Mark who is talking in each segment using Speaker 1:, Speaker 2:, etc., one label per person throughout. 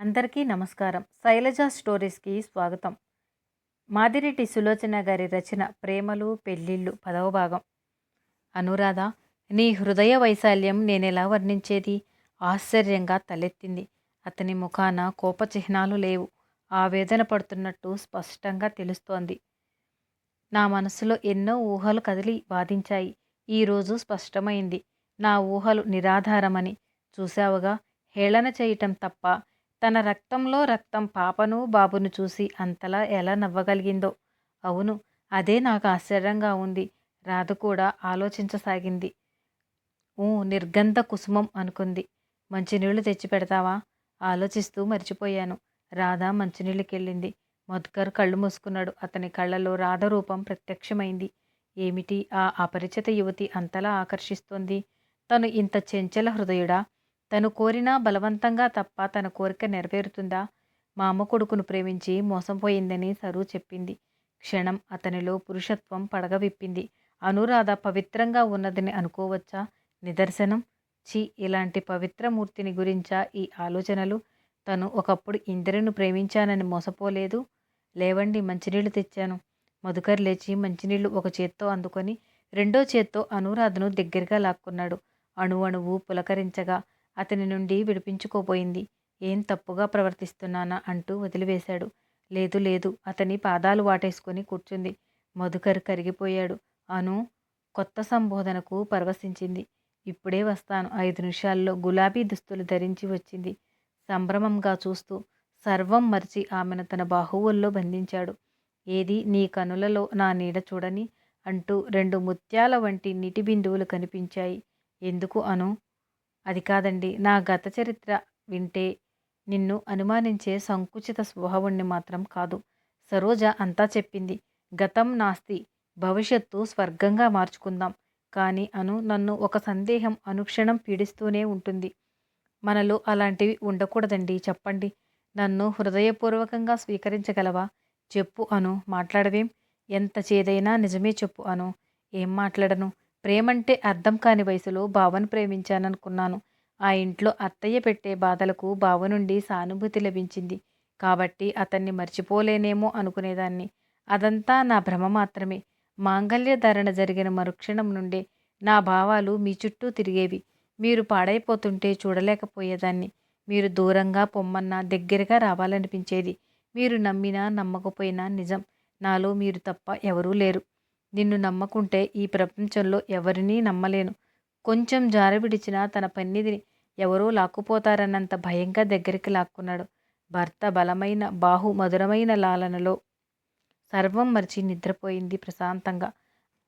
Speaker 1: అందరికీ నమస్కారం. శైలజ స్టోరీస్కి స్వాగతం. మాదిరెడ్డి సులోచన గారి రచన ప్రేమలు పెళ్ళిళ్ళు పదవ భాగం. అనురాధ నీ హృదయ వైశాల్యం నేనెలా వర్ణించేది? ఆశ్చర్యంగా తలెత్తింది. అతని ముఖాన కోప చిహ్నాలు లేవు ఆవేదన పడుతున్నట్టు స్పష్టంగా తెలుస్తోంది. నా మనసులో ఎన్నో ఊహలు కదిలి బాధించాయి ఈరోజు స్పష్టమైంది. నా ఊహలు నిరాధారమని. చూశావుగా హేళన చేయటం తప్ప తన రక్తంలో రక్తం పాపను బాబును చూసి అంతలా ఎలా నవ్వగలిగిందో. అవును అదే నాకు ఆశ్చర్యంగా ఉంది. రాధ కూడా ఆలోచించసాగింది. ఊ నిర్గంధ కుసుమం అనుకుంది. మంచినీళ్ళు తెచ్చి పెడతావా? ఆలోచిస్తూ మర్చిపోయాను. రాధ మంచినీళ్ళకెళ్ళింది. మధుకర్ కళ్ళు మూసుకున్నాడు. అతని కళ్ళలో రాధ రూపం ప్రత్యక్షమైంది. ఏమిటి ఆ అపరిచిత యువతి అంతలా ఆకర్షిస్తోంది? తను ఇంత చెంచల హృదయుడా? తను కోరినా బలవంతంగా తప్ప తన కోరిక నెరవేరుతుందా? మా అమ్మ కొడుకును ప్రేమించి మోసంపోయిందని సరు చెప్పింది. క్షణం అతనిలో పురుషత్వం పడగవిప్పింది. అనురాధ పవిత్రంగా ఉన్నదని అనుకోవచ్చా? నిదర్శనం. చి ఇలాంటి పవిత్రమూర్తిని గురించా ఈ ఆలోచనలు? తను ఒకప్పుడు ఇందిరను ప్రేమించానని మోసపోలేదు. లేవండి మంచినీళ్ళు తెచ్చాను. మధుకర్ లేచి మంచినీళ్ళు ఒక చేత్తో అందుకొని రెండో చేత్తో అనురాధను దగ్గరగా లాక్కున్నాడు. అణువణువు పులకరించగా అతని నుండి విడిపించుకోబోయింది. ఏం తప్పుగా ప్రవర్తిస్తున్నానా? అంటూ వదిలివేశాడు. లేదు లేదు. అతని పాదాలు వాటేసుకొని కూర్చుంది. మధుకర్ కరిగిపోయాడు. అను కొత్త సంబోధనకు పరవశించింది. ఇప్పుడే వస్తాను. ఐదు నిమిషాల్లో గులాబీ దుస్తులు ధరించి వచ్చింది. సంభ్రమంగా చూస్తూ సర్వం మరిచి ఆమెను తన బాహువుల్లో బంధించాడు. ఏది? నీ కనులలో నా నీడ చూడని? అంటూ రెండు ముత్యాల వంటి నీటి బిందువులు కనిపించాయి. ఎందుకు అను? అది కాదండి. నా గత చరిత్ర వింటే నిన్ను అనుమానించే సంకుచిత స్వభావుణ్ణి మాత్రం కాదు. సరోజ అంతా చెప్పింది. గతం నాస్తి. భవిష్యత్తు స్వర్గంగా మార్చుకుందాం. కానీ అను నన్ను ఒక సందేహం అనుక్షణం పీడిస్తూనే ఉంటుంది. మనలో అలాంటివి ఉండకూడదండి. చెప్పండి. నన్ను హృదయపూర్వకంగా స్వీకరించగలవా? చెప్పు అను. మాట్లాడవేం? ఎంత చేదైనా నిజమే చెప్పు అను. ఏం మాట్లాడను? ప్రేమంటే అర్థం కాని వయసులో బావను ప్రేమించాననుకున్నాను. ఆ ఇంట్లో అత్తయ్య పెట్టే బాధలకు బావ నుండి సానుభూతి లభించింది. కాబట్టి అతన్ని మర్చిపోలేనేమో అనుకునేదాన్ని. అదంతా నా భ్రమ మాత్రమే. మాంగల్య ధారణ జరిగిన మరుక్షణం నుండే నా భావాలు మీ చుట్టూ తిరిగేవి. మీరు పాడైపోతుంటే చూడలేకపోయేదాన్ని. మీరు దూరంగా పొమ్మన్నా దగ్గరగా రావాలనిపించేది. మీరు నమ్మినా నమ్మకపోయినా నిజం. నాలో మీరు తప్ప ఎవరూ లేరు. నిన్ను నమ్మకుంటే ఈ ప్రపంచంలో ఎవరినీ నమ్మలేను. కొంచెం జార విడిచినా తన పన్నిదిని ఎవరో లాక్కుపోతారన్నంత భయంగా దగ్గరికి లాక్కున్నాడు. భర్త బలమైన బాహు మధురమైన లాలనలో సర్వం మరిచి నిద్రపోయింది ప్రశాంతంగా.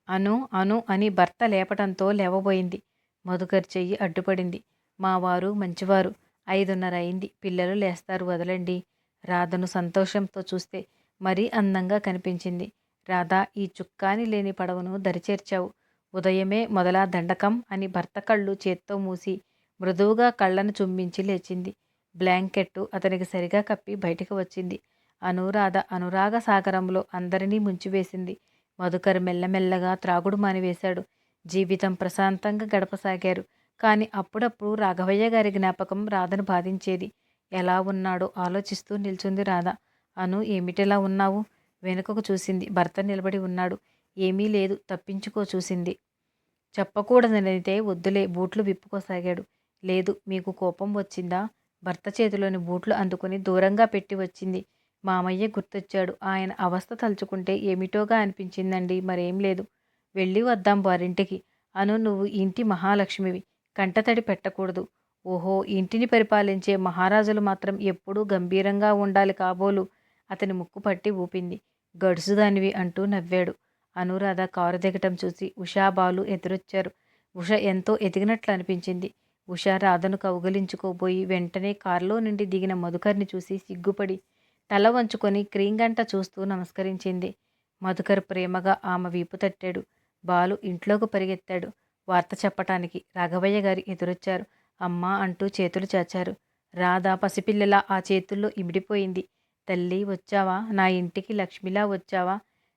Speaker 1: అను అను అని భర్త లేపటంతో లేవబోయింది. మధుకర్ చెయ్యి అడ్డుపడింది. మా వారు మంచివారు. ఐదున్నర అయింది. పిల్లలు లేస్తారు వదలండి. రాధను సంతోషంతో చూస్తే మరీ అందంగా కనిపించింది. రాధా ఈ చుక్కాని లేని పడవను దరిచేర్చావు. ఉదయమే మొదలా దండకం అని భర్త కళ్ళు చేత్తో మూసి మృదువుగా కళ్ళను చుంబించి లేచింది. బ్లాంకెట్టు అతనికి సరిగా కప్పి బయటకు వచ్చింది. అనురాధ అనురాగ సాగరంలో అందరినీ ముంచివేసింది. మధుకర్ మెల్లమెల్లగా త్రాగుడు మానివేశాడు. జీవితం ప్రశాంతంగా గడపసాగారు. కానీ అప్పుడప్పుడు రాఘవయ్య గారి జ్ఞాపకం రాధను బాధించేది. ఎలా ఉన్నాడో ఆలోచిస్తూ నిల్చుంది రాధ. అను ఏమిటిలా ఉన్నావు? వెనుకకు చూసింది. భర్త నిలబడి ఉన్నాడు. ఏమీ లేదు. తప్పించుకో చూసింది. చెప్పకూడదనైతే వద్దులే. బూట్లు విప్పుకోసాగాడు. లేదు మీకు కోపం వచ్చిందా? భర్త చేతిలోని బూట్లు అందుకుని దూరంగా పెట్టి వచ్చింది. మామయ్య గుర్తొచ్చాడు. ఆయన అవస్థ తలుచుకుంటే ఏమిటోగా అనిపించిందండి. మరేం లేదు. వెళ్ళి వద్దాం వారింటికి. అను నువ్వు ఇంటి మహాలక్ష్మివి. కంటతడి పెట్టకూడదు. ఓహో ఇంటిని పరిపాలించే మహారాజులు మాత్రం ఎప్పుడూ గంభీరంగా ఉండాలి కాబోలు. అతని ముక్కు పట్టి ఊపింది. గడుసుదానివి అంటూ నవ్వాడు. అనురాధ కారు దిగటం చూసి ఉషా బాలు ఎదురొచ్చారు. ఉష ఎంతో ఎదిగినట్లు అనిపించింది. ఉష రాధను కౌగలించుకోబోయి వెంటనే కారులో నుండి దిగిన మధుకర్ని చూసి సిగ్గుపడి తల వంచుకొని క్రీంగంట చూస్తూ నమస్కరించింది. మధుకర్ ప్రేమగా ఆమె వీపు తట్టాడు. బాలు ఇంట్లోకి పరిగెత్తాడు. వార్త చెప్పటానికి రాఘవయ్య గారి ఎదురొచ్చారు. అమ్మా అంటూ చేతులు చాచారు. రాధ పసిపిల్లలా ఆ చేతుల్లో ఇమిడిపోయింది. తల్లి వచ్చావా? నా ఇంటికి లక్ష్మిలా వచ్చావా?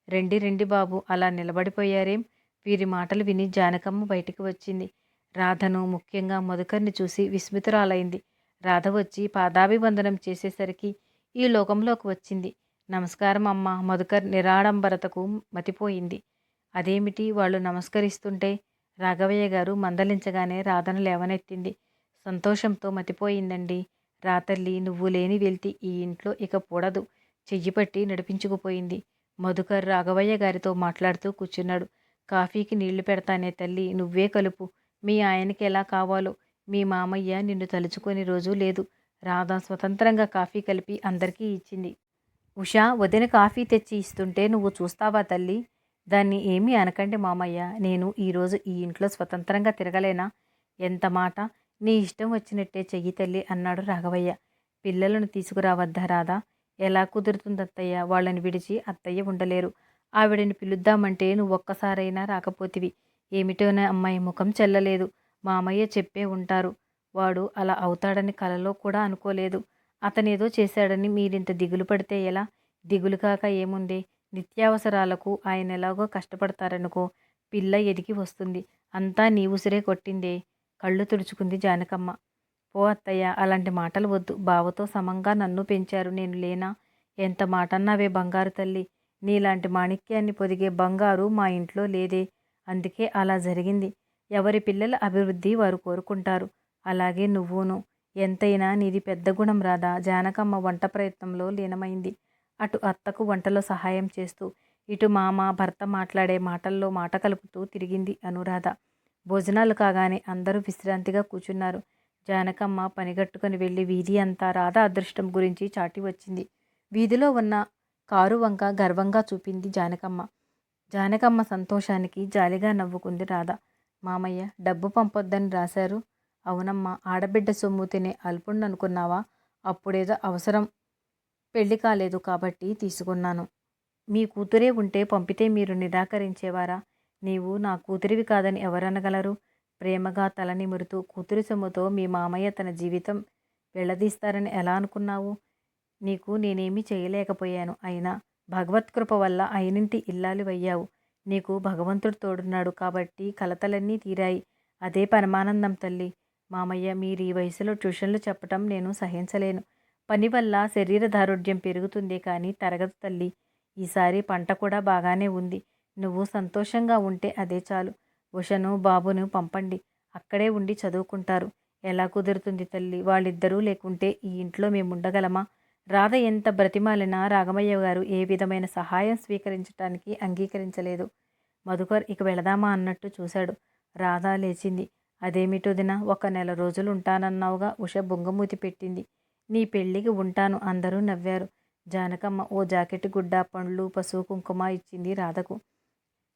Speaker 1: రెండి రెండి బాబు అలా నిలబడిపోయారేం? వీరి మాటలు విని జానకమ్మ బయటికి వచ్చింది. రాధను ముఖ్యంగా మధుకర్ని చూసి విస్మితురాలైంది. రాధ వచ్చి పాదాభివందనం చేసేసరికి ఈ లోకంలోకి వచ్చింది. నమస్కారం అమ్మ మధుకర్ నిరాడంబరతకు మతిపోయింది. అదేమిటి? వాళ్ళు నమస్కరిస్తుంటే? రాఘవయ్య గారు మందలించగానే రాధను లేవనెత్తింది. సంతోషంతో మతిపోయిందండి. రాతల్లి నువ్వు లేని వెళ్తి ఈ ఇంట్లో ఇక పూడదు. చెయ్యి పట్టి నడిపించుకుపోయింది. మధుకర్ రాఘవయ్య గారితో మాట్లాడుతూ కూర్చున్నాడు. కాఫీకి నీళ్ళు పెడతానే తల్లి నువ్వే కలుపు. మీ ఆయనకి ఎలా కావాలో. మీ మామయ్య నిన్ను తలుచుకొని రోజు లేదు. రాధ స్వతంత్రంగా కాఫీ కలిపి అందరికీ ఇచ్చింది. ఉషా వదిన కాఫీ తెచ్చి ఇస్తుంటే నువ్వు చూస్తావా తల్లి? దాన్ని ఏమీ అనకండి మామయ్య. నేను ఈరోజు ఈ ఇంట్లో స్వతంత్రంగా తిరగలేనా? ఎంత మాట? నీ ఇష్టం వచ్చినట్టే చెయ్యి తల్లి అన్నాడు రాఘవయ్య. పిల్లలను తీసుకురావద్దా రాదా ఎలా కుదురుతుంది అత్తయ్య వాళ్ళని విడిచి అత్తయ్య ఉండలేరు. ఆవిడని పిలుద్దామంటే నువ్వు ఒక్కసారైనా రాకపోతివి. ఏమిటోనే అమ్మాయి ముఖం చెల్లలేదు. మామయ్య చెప్పే ఉంటారు. వాడు అలా అవుతాడని కలలో కూడా అనుకోలేదు. అతనేదో చేశాడని మీరింత దిగులు పడితే ఎలా? దిగులు కాక ఏముంది? నిత్యావసరాలకు ఆయన ఎలాగో కష్టపడతారనుకో పిల్ల ఎదిగి వస్తుంది. అంతా నీ ఉసిరే కొట్టిందే. కళ్ళు తుడుచుకుంది జానకమ్మ. ఓ అత్తయ్య అలాంటి మాటలు వద్దు. బావతో సమంగా నన్ను పెంచారు. నేను లేనా? ఎంత మాటన్నావే బంగారు తల్లి. నీలాంటి మాణిక్యాన్ని పొదిగే బంగారు మా ఇంట్లో లేదే. అందుకే అలా జరిగింది. ఎవరి పిల్లల అభివృద్ధి వారు కోరుకుంటారు. అలాగే నువ్వును. ఎంతైనా నీది పెద్ద గుణం రాదా జానకమ్మ వంట ప్రయత్నంలో లీనమైంది. అటు అత్తకు వంటలో సహాయం చేస్తూ ఇటు మామ భర్త మాట్లాడే మాటల్లో మాట కలుపుతూ తిరిగింది అనురాధ. భోజనాలు కాగానే అందరూ విశ్రాంతిగా కూర్చున్నారు. జానకమ్మ పనిగట్టుకుని వెళ్ళి వీధి అంతా రాధ అదృష్టం గురించి చాటి వచ్చింది. వీధిలో ఉన్న కారు వంక గర్వంగా చూపింది జానకమ్మ. జానకమ్మ సంతోషానికి జాలిగా నవ్వుకుంది రాధ. మామయ్య డబ్బు పంపొద్దని రాశారు. అవునమ్మా ఆడబిడ్డ సొమ్ము తినే అల్పుణ్ణనుకున్నావా? అప్పుడేదో అవసరం పెళ్ళి కాలేదు కాబట్టి తీసుకున్నాను. మీ కూతురే ఉంటే పంపితే మీరు నిరాకరించేవారా? నీవు నా కూతురివి కాదని ఎవరనగలరు? ప్రేమగా తల నిమురుతూ కూతురి సొమ్ముతో మీ మామయ్య తన జీవితం వెళ్ళదీస్తారని ఎలా అనుకున్నావు? నీకు నేనేమీ చేయలేకపోయాను అయినా భగవత్కృప వల్ల అయినింటి ఇల్లాలివయ్యావు. నీకు భగవంతుడు తోడున్నాడు కాబట్టి కలతలన్నీ తీరాయి. అదే పరమానందం తల్లి. మామయ్య మీరు ఈ వయసులో ట్యూషన్లు చెప్పటం నేను సహించలేను. పని వల్ల శరీర దారుఢ్యం పెరుగుతుంది కానీ తరగదు తల్లి. ఈసారి పంట కూడా బాగానే ఉంది. నువ్వు సంతోషంగా ఉంటే అదే చాలు. ఉషను బాబును పంపండి. అక్కడే ఉండి చదువుకుంటారు. ఎలా కుదురుతుంది తల్లి? వాళ్ళిద్దరూ లేకుంటే ఈ ఇంట్లో మేము ఉండగలమా రాధ ఎంత బ్రతిమాలినా రాగమయ్య గారు ఏ విధమైన సహాయం స్వీకరించడానికి అంగీకరించలేదు. మధుకర్ ఇక వెళదామా అన్నట్టు చూశాడు. రాధ లేచింది. అదేమిటో దిన ఒక నెల రోజులు ఉంటానన్నావుగా ఉష బొంగమూతి పెట్టింది. నీ పెళ్ళికి ఉంటాను అందరూ నవ్వారు. జానకమ్మ ఓ జాకెట్ గుడ్డ పండ్లు పసుపు కుంకుమ ఇచ్చింది రాధకు.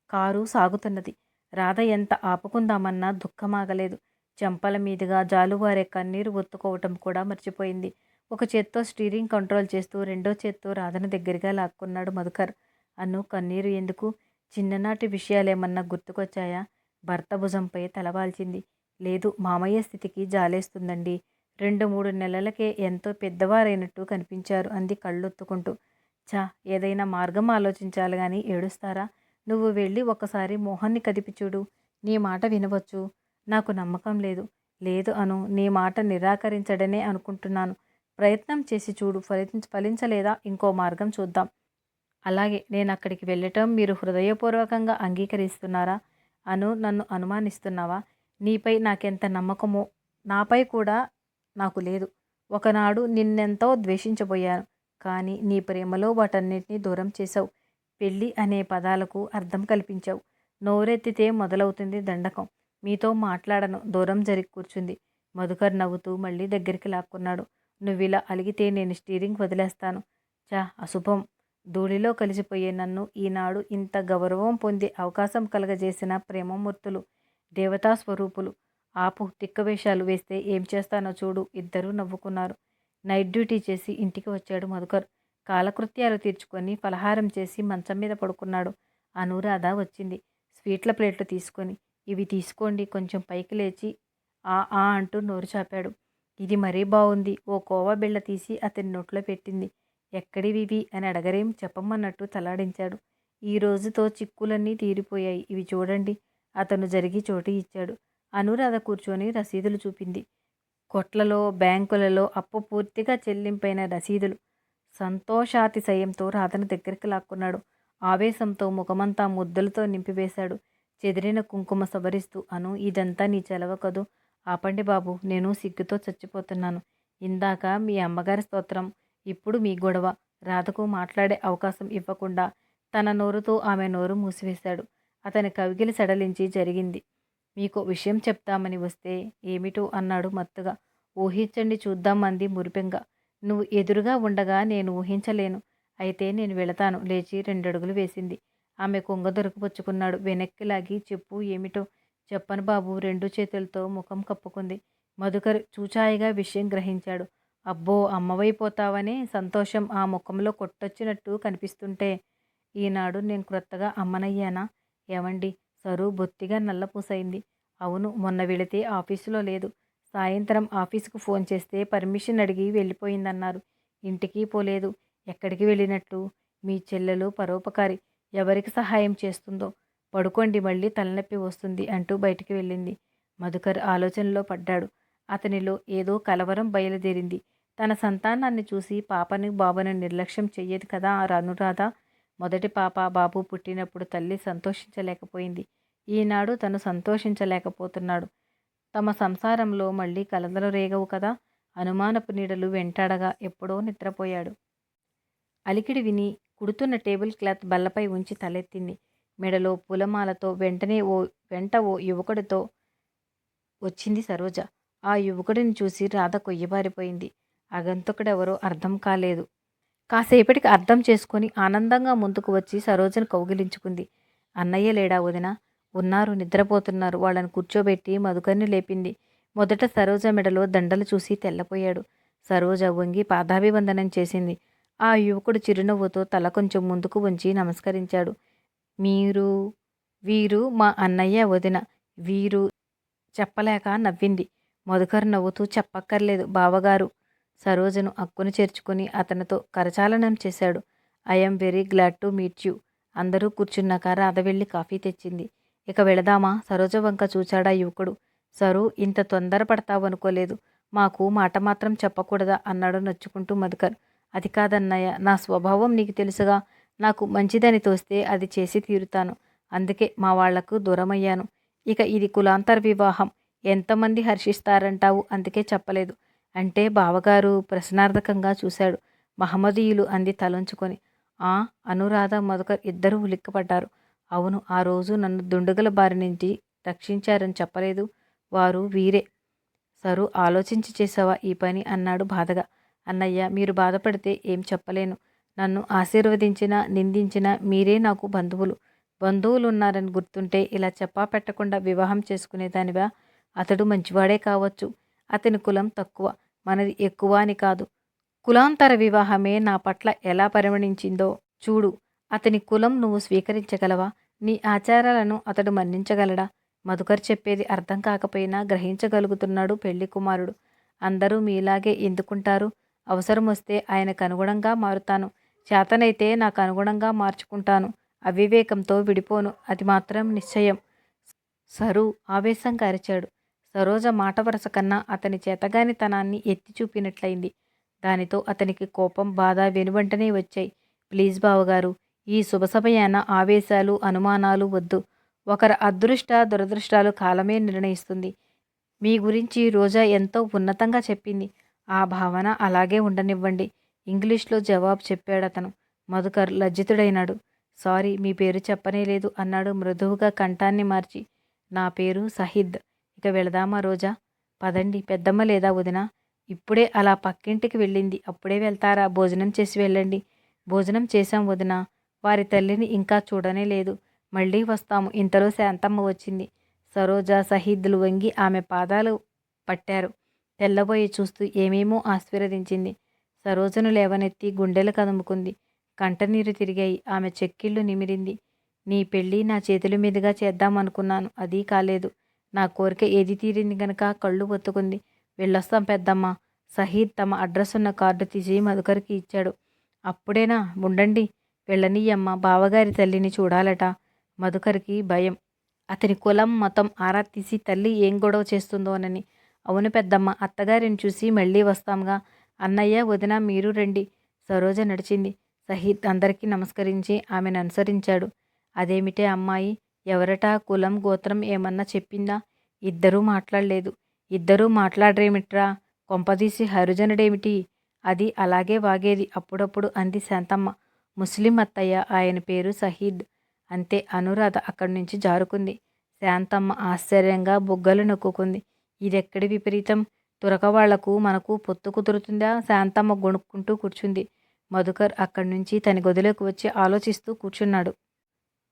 Speaker 1: కారు సాగుతున్నది. రాధ ఎంత ఆపుకుందామన్నా దుఃఖమాగలేదు. చెంపల మీదుగా జాలువారే కన్నీరు ఒత్తుకోవటం కూడా మర్చిపోయింది. ఒక చేత్తో స్టీరింగ్ కంట్రోల్ చేస్తూ రెండో చేత్తో రాధను దగ్గరగా లాక్కున్నాడు మధుకర్. అన్ను కన్నీరు ఎందుకు? చిన్ననాటి విషయాలేమన్నా గుర్తుకొచ్చాయా? భర్త భుజంపై తలవాల్చింది లేదు మామయ్య స్థితికి జాలేస్తుందండి. రెండు మూడు నెలలకే ఎంతో పెద్దవారైనట్టు కనిపించారు అంది కళ్ళొత్తుకుంటూ. చా ఏదైనా మార్గం ఆలోచించాలి కానీ ఏడుస్తారా? నువ్వు వెళ్ళి ఒకసారి మోహన్ని కదిపి చూడు. నీ మాట వినవచ్చు. నాకు నమ్మకం లేదు. లేదు అను నీ మాట నిరాకరించడనే అనుకుంటున్నాను. ప్రయత్నం చేసి చూడు. ఫలించ ఫలించలేదా? ఇంకో మార్గం చూద్దాం. అలాగే నేను అక్కడికి వెళ్ళటం మీరు హృదయపూర్వకంగా అంగీకరిస్తున్నారా? అను నన్ను అనుమానిస్తున్నావా? నీపై నాకెంత నమ్మకమో నాపై కూడా నాకు లేదు. ఒకనాడు నిన్నెంతో ద్వేషించబోయాను. కానీ నీ ప్రేమలో వాటన్నిటినీ దూరం చేశావు. పెళ్ళి అనే పదాలకు అర్థం కల్పించావు. నోరెత్తితే మొదలవుతుంది దండకం. మీతో మాట్లాడను. దూరం జరిగి కూర్చుంది. మధుకర్ నవ్వుతూ మళ్ళీ దగ్గరికి లాక్కున్నాడు. నువ్విలా అలిగితే నేను స్టీరింగ్ వదిలేస్తాను. చా అశుభం. ధూళిలో కలిసిపోయే నన్ను ఈనాడు ఇంత గౌరవం పొందే అవకాశం కలగజేసిన ప్రేమమూర్తులు దేవతా స్వరూపులు. ఆపు తిక్కవేషాలు వేస్తే ఏం చేస్తానో చూడు. ఇద్దరూ నవ్వుకున్నారు. నైట్ డ్యూటీ చేసి ఇంటికి వచ్చాడు మధుకర్. కాలకృత్యాలు తీర్చుకొని ఫలహారం చేసి మంచం మీద పడుకున్నాడు. అనురాధ వచ్చింది. స్వీట్ల ప్లేట్లు తీసుకొని ఇవి తీసుకోండి కొంచెం పైకి లేచి ఆ ఆ అంటూ నోరు చాపాడు. ఇది మరీ బాగుంది ఓ కోవా బిళ్ళ తీసి అతని నోట్లో పెట్టింది. ఎక్కడివివి అని అడగరేం చెప్పమన్నట్టు తలాడించాడు. ఈ రోజుతో చిక్కులన్నీ తీరిపోయాయి. ఇవి చూడండి. అతను జరిగి చోటు ఇచ్చాడు. అనురాధ కూర్చొని రసీదులు చూపింది. కొట్లలో బ్యాంకులలో అప్పు పూర్తిగా చెల్లింపైన రసీదులు. సంతోషాతిశయంతో రాధను దగ్గరికి లాక్కున్నాడు. ఆవేశంతో ముఖమంతా ముద్దలతో నింపివేశాడు. చెదిరిన కుంకుమ సవరిస్తూ అను ఇదంతా నీ చెలవ కదూ? ఆపండి బాబు నేను సిగ్గుతో చచ్చిపోతున్నాను. ఇందాక మీ అమ్మగారి స్తోత్రం ఇప్పుడు మీ గొడవ. రాధకు మాట్లాడే అవకాశం ఇవ్వకుండా తన నోరుతో ఆమె నోరు మూసివేశాడు. అతని కవిగిలి సడలించి జరిగింది. మీకు విషయం చెప్తామని వస్తే ఏమిటో అన్నాడు మత్తుగా. ఊహించండి చూద్దాం అంది మురిపెంగా. నువ్వు ఎదురుగా ఉండగా నేను ఊహించలేను. అయితే నేను వెళతాను. లేచి రెండడుగులు వేసింది. ఆమె కొంగ దొరకపుచ్చుకున్నాడు. వెనక్కి లాగి చెప్పు ఏమిటో? చెప్పను బాబు. రెండు చేతులతో ముఖం కప్పుకుంది. మధుకర్ చూచాయిగా విషయం గ్రహించాడు. అబ్బో అమ్మవైపోతావనే సంతోషం ఆ ముఖంలో కొట్టొచ్చినట్టు కనిపిస్తుంటే. ఈనాడు నేను క్రొత్తగా అమ్మనయ్యానా? ఏమండి సరు బొత్తిగా నల్లపూసైంది. అవును మొన్న వెళితే ఆఫీసులో లేదు. సాయంత్రం ఆఫీసుకు ఫోన్ చేస్తే పర్మిషన్ అడిగి వెళ్ళిపోయిందన్నారు. ఇంటికి పోలేదు. ఎక్కడికి వెళ్ళినట్టు మీ చెల్లెలు పరోపకారి ఎవరికి సహాయం చేస్తుందో? పడుకోండి మళ్ళీ తలనొప్పి వస్తుంది అంటూ బయటికి వెళ్ళింది. మధుకర్ ఆలోచనలో పడ్డాడు. అతనిలో ఏదో కలవరం బయలుదేరింది. తన సంతానాన్ని చూసి పాపని బాబుని నిర్లక్ష్యం చెయ్యదు కదా ఆ అనురాధ? మొదటి పాప బాబు పుట్టినప్పుడు తల్లి సంతోషించలేకపోయింది. ఈనాడు తను సంతోషించలేకపోతున్నాడు. తమ సంసారంలో మళ్ళీ కలదలు రేగవు కదా? అనుమానపు నీడలు వెంటాడగా ఎప్పుడో నిద్రపోయాడు. అలికిడి విని కుడుతున్న టేబుల్ క్లాత్ బల్లపై ఉంచి తలెత్తింది. మెడలో పూలమాలతో వెంటనే ఓ వెంట ఓ యువకుడితో వచ్చింది సరోజ. ఆ యువకుడిని చూసి రాధ కొయ్యబారిపోయింది. అగంతకుడెవరో అర్థం కాలేదు. కాసేపటికి అర్థం చేసుకొని ఆనందంగా ముందుకు వచ్చి సరోజను కౌగిలించుకుంది. అన్నయ్య లేడా వదినా? ఉన్నారు నిద్రపోతున్నారు. వాళ్ళని కూర్చోబెట్టి మధుకర్ని లేపింది. మొదట సరోజ మెడలో దండలు చూసి తెల్లపోయాడు. సరోజ వంగి పాదాభివందనం చేసింది. ఆ యువకుడు చిరునవ్వుతో తల కొంచెం ముందుకు ఉంచి నమస్కరించాడు. మీరు వీరు మా అన్నయ్య వదిన. వీరు చెప్పలేక నవ్వింది. మధుకర్ నవ్వుతూ చెప్పక్కర్లేదు బావగారు. సరోజను అక్కును చేర్చుకుని అతనితో కరచాలనం చేశాడు. I'm very glad to meet you. అందరూ కూర్చున్నాక రాధ వెళ్ళి కాఫీ తెచ్చింది. ఇక వెళదామా? సరోజ వంక చూచాడా యువకుడు. సరు ఇంత తొందరపడతావనుకోలేదు మాకు మాట మాత్రం చెప్పకూడదా? అన్నాడు నొచ్చుకుంటూ మధుకర్. అది కాదన్నయ్య నా స్వభావం నీకు తెలుసుగా. నాకు మంచిదని తోస్తే అది చేసి తీరుతాను. అందుకే మా వాళ్ళకు దూరమయ్యాను. ఇక ఇది కులాంతర వివాహం. ఎంతమంది హర్షిస్తారంటావు? అందుకే చెప్పలేదు. అంటే బావగారు ప్రశ్నార్థకంగా చూశాడు. మహమ్మదీయులు అంది తలంచుకొని. ఆ అనురాధ మధుకర్ ఇద్దరూ ఉలిక్కపడ్డారు. అవును ఆ రోజు నన్ను దుండగుల బారి నుంచి రక్షించారని చెప్పలేదు. వారు వీరే. సరు ఆలోచించి చేసావా ఈ పని? అన్నాడు బాధగా. అన్నయ్య మీరు బాధపడితే ఏం చెప్పలేను. నన్ను ఆశీర్వదించిన నిందించిన మీరే నాకు బంధువులు. బంధువులు ఉన్నారని గుర్తుంటే ఇలా చెప్పా పెట్టకుండా వివాహం చేసుకునేదానివా? అతడు మంచివాడే కావచ్చు. అతని కులం తక్కువ మనది ఎక్కువ అని కాదు. కులాంతర వివాహమే నా పట్ల ఎలా పరిగణించిందో చూడు. అతని కులం నువ్వు స్వీకరించగలవా? నీ ఆచారాలను అతడు మన్నించగలడా? మధుకర్ చెప్పేది అర్థం కాకపోయినా గ్రహించగలుగుతున్నాడు పెళ్ళి కుమారుడు. అందరూ మీలాగే ఎందుకుంటారు? అవసరం వస్తే ఆయనకు అనుగుణంగా మారుతాను. చేతనైతే నాకు అనుగుణంగా మార్చుకుంటాను. అవివేకంతో విడిపోను. అది మాత్రం నిశ్చయం. సరు ఆవేశంగా అరిచాడు. సరోజ మాట వరస కన్నా అతని చేతగానితనాన్ని ఎత్తి చూపినట్లయింది. దానితో అతనికి కోపం బాధ వెనువంటనే వచ్చాయి. ప్లీజ్ బావగారు ఈ శుభ సమయాన ఆవేశాలు అనుమానాలు వద్దు. ఒకరి అదృష్ట దురదృష్టాలు కాలమే నిర్ణయిస్తుంది. మీ గురించి రోజా ఎంతో ఉన్నతంగా చెప్పింది. ఆ భావన అలాగే ఉండనివ్వండి. ఇంగ్లీష్లో జవాబు చెప్పాడతను. మధుకర్ లజ్జితుడైనాడు. సారీ మీ పేరు చెప్పనే లేదు అన్నాడు మృదువుగా కంఠాన్ని మార్చి. నా పేరు సహిద్. ఇక వెళదామా రోజా? పదండి పెద్దమ్మ లేదా వదిన? ఇప్పుడే అలా పక్కింటికి వెళ్ళింది. అప్పుడే వెళ్తారా? భోజనం చేసి వెళ్ళండి. భోజనం చేశాం వదినా. వారి తల్లిని ఇంకా చూడనే లేదు. మళ్ళీ వస్తాము. ఇంతలో శాంతమ్మ వచ్చింది. సరోజ సహీద్లు వంగి ఆమె పాదాలు పట్టారు. తెల్లబోయి చూస్తూ ఏమేమో ఆశీర్వదించింది. సరోజను లేవనెత్తి గుండెలు కదుముకుంది. కంటనీరు తిరిగాయి. ఆమె చెక్కిళ్ళు నిమిరింది. నీ పెళ్ళి నా చేతుల మీదుగా చేద్దామనుకున్నాను. అది కాలేదు. నా కోరిక ఏది తీరింది గనక కళ్ళు ఒత్తుకుంది. వెళ్ళొస్తాం పెద్దమ్మ. సహీద్ తమ అడ్రస్ ఉన్న కార్డు తీసి మధుకర్కి ఇచ్చాడు. అప్పుడేనా? ఉండండి. వెళ్ళనీయమ్మ బావగారి తల్లిని చూడాలట. మధుకర్కి భయం. అతని కులం మతం ఆరా తీసి తల్లి ఏం గొడవ చేస్తుందోనని అవును పెద్దమ్మ అత్తగారిని చూసి మళ్ళీ వస్తాంగా. అన్నయ్య వదిన మీరు రండి. సరోజ నడిచింది. సహీద్ అందరికీ నమస్కరించి ఆమెను అనుసరించాడు. అదేమిటే అమ్మాయి? ఎవరట? కులం గోత్రం ఏమన్నా చెప్పిందా? ఇద్దరూ మాట్లాడలేదు. ఇద్దరూ మాట్లాడరేమిట్రా? కొంపదీసి హరిజనుడేమిటి? అది అలాగే వాగేది అప్పుడప్పుడు అంది శాంతమ్మ. ముస్లిం అత్తయ్య ఆయన పేరు సహీద్. అంతే అనురాధ అక్కడి నుంచి జారుకుంది. శాంతమ్మ ఆశ్చర్యంగా బుగ్గలు నొక్కుంది ఇదెక్కడి విపరీతం? తురకవాళ్ళకు మనకు పొత్తు కుదురుతుందా? శాంతమ్మ గొణుక్కుంటూ కూర్చుంది. మధుకర్ అక్కడి నుంచి తన గదిలోకి వచ్చి ఆలోచిస్తూ కూర్చున్నాడు.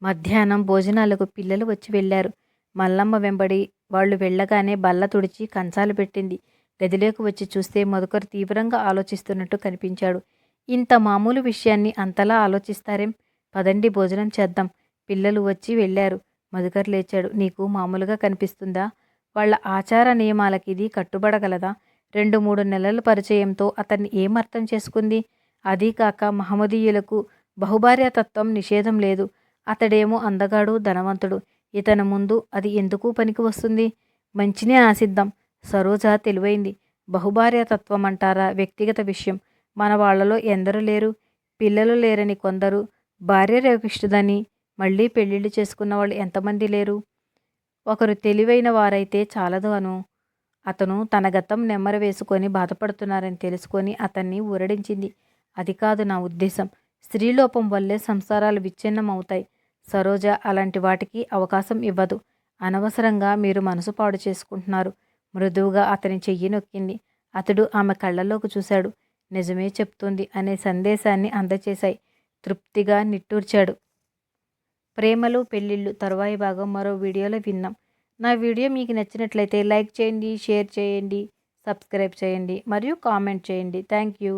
Speaker 1: మధ్యాహ్నం భోజనాలకు పిల్లలు వచ్చి వెళ్ళారు. మల్లమ్మ వెంబడి వాళ్ళు వెళ్ళగానే బల్ల తుడిచి కంచాలు పెట్టింది. గదిలోకి వచ్చి చూస్తే మధుకర్ తీవ్రంగా ఆలోచిస్తున్నట్టు కనిపించాడు. ఇంత మామూలు విషయాన్ని అంతలా ఆలోచిస్తారేం? పదండి భోజనం చేద్దాం. పిల్లలు వచ్చి వెళ్ళారు. మధుకర్ లేచాడు. నీకు మామూలుగా కనిపిస్తుందా? వాళ్ళ ఆచార నియమాలకి ఇది కట్టుబడగలదా? రెండు మూడు నెలల పరిచయంతో అతన్ని ఏం అర్థం చేసుకుంది? అదీ కాక మహమ్మదీయులకు బహుభార్యతత్వం నిషేధం లేదు. అతడేమో అందగాడు ధనవంతుడు. ఇతని ముందు అది ఎందుకు పనికి వస్తుంది? మంచినే ఆశిద్దాం. సరోజ తెలివైంది. బహుభార్యతత్వం అంటారా వ్యక్తిగత విషయం? మన వాళ్ళలో ఎందరు లేరు. పిల్లలు లేరని కొందరు. భార్య రేపిష్టిదని మళ్ళీ పెళ్ళిళ్ళు చేసుకున్న వాళ్ళు ఎంతమంది లేరు? ఒకరు తెలివైన వారైతే చాలదు అను. అతను తన గతం నెమ్మర వేసుకొని బాధపడుతున్నారని తెలుసుకొని అతన్ని ఊరడించింది. అది కాదు నా ఉద్దేశం. స్త్రీలోపం వల్లే సంసారాలు విచ్ఛిన్నం అవుతాయి సరోజ అలాంటి వాటికి అవకాశం ఇవ్వదు. అనవసరంగా మీరు మనసు పాడు చేసుకుంటున్నారు. మృదువుగా అతని చెయ్యి నొక్కింది. అతడు ఆమె కళ్ళలోకి చూశాడు. నిజమే చెప్తుంది అనే సందేశాన్ని అందచేశాయి. తృప్తిగా నిట్టూర్చాడు. ప్రేమలు పెళ్ళిళ్ళు తరువాయి భాగం మరో వీడియోలో విన్నాం. నా వీడియో మీకు నచ్చినట్లయితే లైక్ చేయండి షేర్ చేయండి సబ్స్క్రైబ్ చేయండి మరియు కామెంట్ చేయండి. Thank you.